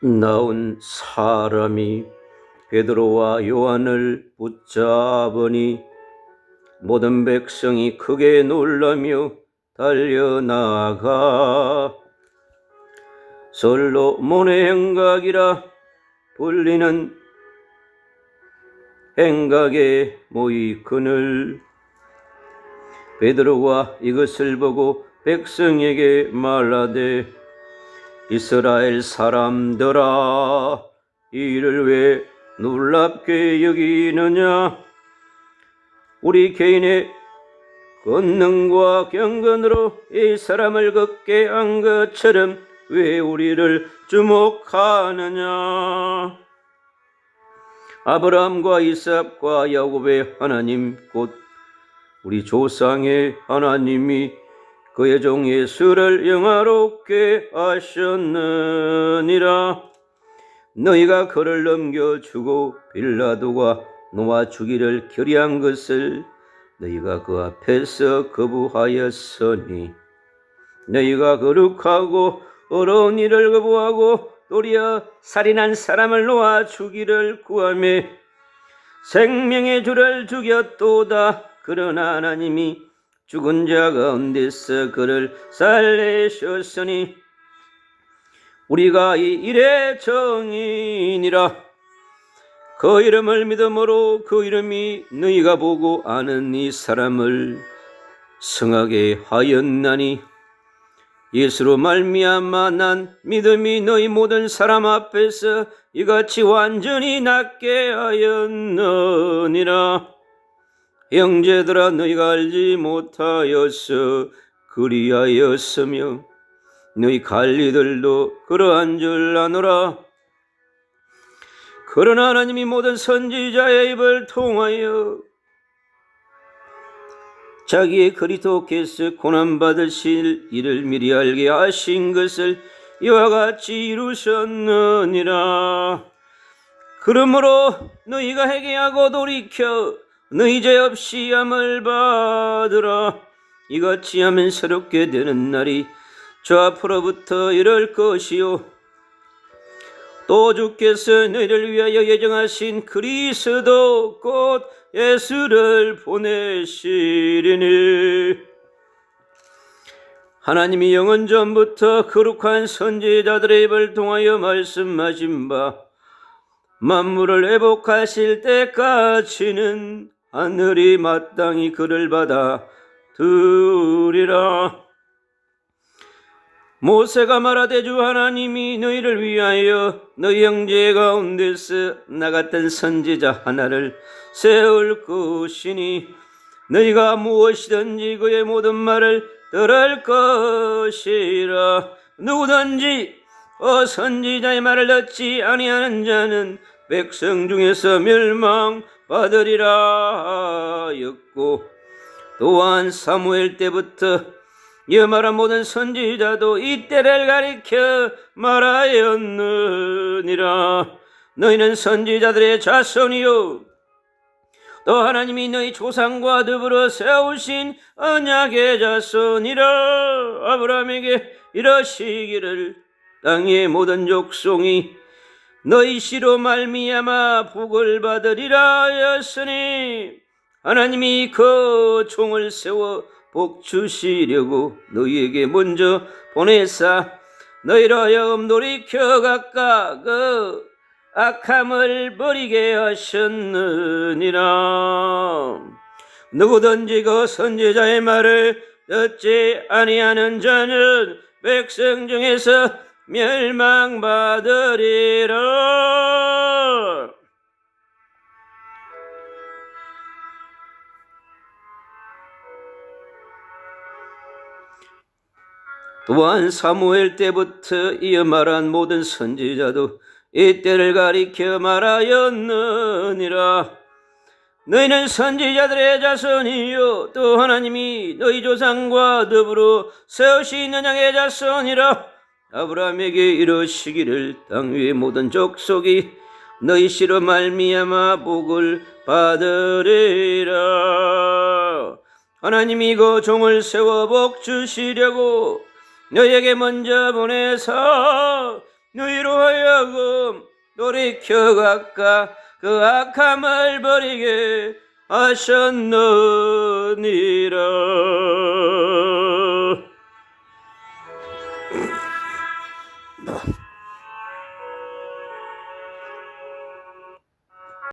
나온 사람이 베드로와 요한을 붙잡으니 모든 백성이 크게 놀라며 달려나가 솔로몬의 행각이라 불리는 행각에 모이 그늘. 베드로가 이것을 보고 백성에게 말하되 이스라엘 사람들아 이를 왜 놀랍게 여기느냐? 우리 개인의 권능과 경건으로 이 사람을 걷게 한 것처럼 왜 우리를 주목하느냐? 아브라함과 이삭과 야곱의 하나님 곧 우리 조상의 하나님이 그의 종 예수를 영화롭게 하셨느니라. 너희가 그를 넘겨주고 빌라도가 놓아 주기를 결의한 것을 너희가 그 앞에서 거부하였으니 너희가 거룩하고 어려운 일을 거부하고 도리어 살인한 사람을 놓아 주기를 구하며 생명의 주를 죽였도다. 그러나 하나님이 죽은 자 가운데서 그를 살리셨으니 우리가 이 일의 정인이라. 그 이름을 믿음으로 그 이름이 너희가 보고 아는 이 사람을 성하게 하였나니 예수로 말미암아 난 믿음이 너희 모든 사람 앞에서 이같이 완전히 낫게 하였느니라 형제들아 너희가 알지 못하여서 그리하였으며 너희 관리들도 그러한 줄 아노라. 그러나 하나님이 모든 선지자의 입을 통하여 자기의 그리스도께서 고난받으실 일을 미리 알게 하신 것을 이와 같이 이루셨느니라. 그러므로 너희가 회개하고 돌이켜 너희 죄 없이 함을 받으라 이같이 하면 새롭게 되는 날이 저 앞으로부터 이럴 것이요. 또 주께서 너희를 위하여 예정하신 그리스도 곧 예수를 보내시리니. 하나님이 영원 전부터 거룩한 선지자들의 입을 통하여 말씀하신 바 만물을 회복하실 때까지는 하늘이 마땅히 그를 받아 들이라. 모세가 말하되 주 하나님이 너희를 위하여 너희 형제 가운데서 나 같은 선지자 하나를 세울 것이니 너희가 무엇이든지 그의 모든 말을 들을 것이라. 누구든지 어 선지자의 말을 듣지 아니하는 자는 백성 중에서 멸망 받으리라 하였고 또한 사무엘 때부터 이어 말한 모든 선지자도 이 때를 가리켜 말하였느니라. 너희는 선지자들의 자손이요. 또 하나님이 너희 조상과 더불어 세우신 언약의 자손이라. 아브라함에게 이러시기를 땅의 모든 족속이 너희 씨로 말미암아 복을 받으리라 하였으니 하나님이 그 종을 세워 복 주시려고 너희에게 먼저 보내사 너희로 하여금 돌이켜 각각 그 악함을 버리게 하셨느니라. 누구든지 그 선지자의 말을 듣지 아니하는 자는 백성 중에서 멸망받으리라. 또한 사무엘 때부터 이어 말한 모든 선지자도 이때를 가리켜 말하였느니라. 너희는 선지자들의 자손이요 또 하나님이 너희 조상과 더불어 세우신 언양의 자손이라 아브라함에게 이러시기를 땅 위의 모든 족속이 너희 씨로 말미암아 복을 받으리라. 하나님이 그 종을 세워 복 주시려고 너희에게 먼저 보내서 너희로 하여금 돌이켜 각각 그 악함을 버리게 하셨느니라